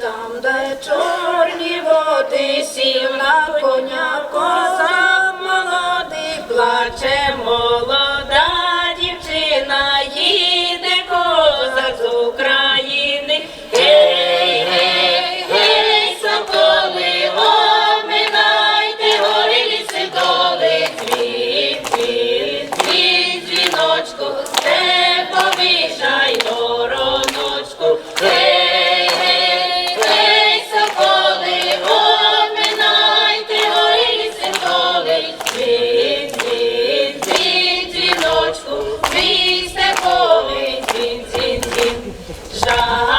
там, де чорні води на Shut up.